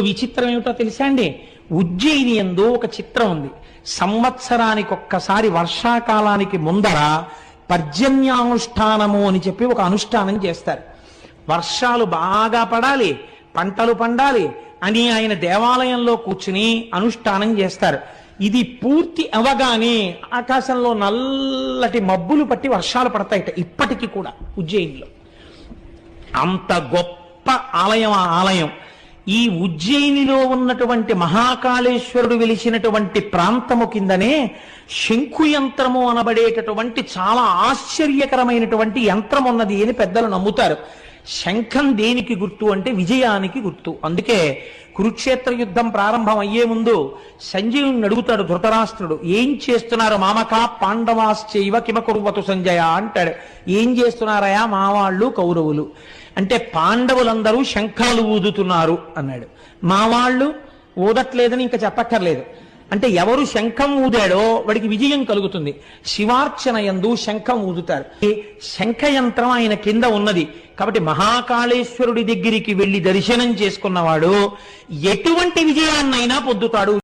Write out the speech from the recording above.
విచిత్రం ఏమిటో తెలుసా అండి? ఉజ్జయిని ఎందు ఒక చిత్రం ఉంది. సంవత్సరానికి ఒక్కసారి వర్షాకాలానికి ముందర పర్జన్యానుష్ఠానము అని చెప్పి ఒక అనుష్ఠానం చేస్తారు. వర్షాలు బాగా పడాలి పంటలు పండాలి అని ఆయన దేవాలయంలో కూర్చుని అనుష్ఠానం చేస్తారు. ఇది పూర్తి అవగానే ఆకాశంలో నల్లటి మబ్బులు పట్టి వర్షాలు పడతాయి ఇప్పటికీ కూడా ఉజ్జయినిలో. అంత గొప్ప ఆలయం ఆ ఆలయం. ఈ ఉజ్జయినిలో ఉన్నటువంటి మహాకాళేశ్వరుడు వెలిసినటువంటి ప్రాంతము కిందనే శంకు యంత్రము అనబడేటటువంటి చాలా ఆశ్చర్యకరమైనటువంటి యంత్రం ఉన్నది అని పెద్దలు నమ్ముతారు. శంఖం దేనికి గుర్తు అంటే విజయానికి గుర్తు. అందుకే కురుక్షేత్ర యుద్ధం ప్రారంభం అయ్యే ముందు సంజయుని అడుగుతాడు ధృతరాష్ట్రుడు ఏం చేస్తున్నారు మామకా? పాండవాశ్చైవ కిమకురువతు సంజయ? అంటాడు. ఏం చేస్తున్నారయా మావాళ్ళు కౌరవులు? అంటే పాండవులందరూ శంఖాలు ఊదుతున్నారు అన్నాడు. మా వాళ్ళు ఊదట్లేదని ఇంకా చెప్పక్కర్లేదు. అంటే ఎవరు శంఖం ఊదాడో వాడికి విజయం కలుగుతుంది. శివార్చన యందు శంఖం ఊదుతారు. శంఖయంత్రం శంఖ యంత్రం ఆయన కింద ఉన్నది. కాబట్టి మహాకాళేశ్వరుడి దగ్గరికి వెళ్ళి దర్శనం చేసుకున్నవాడు ఎటువంటి విజయాన్నైనా పొందుతాడు.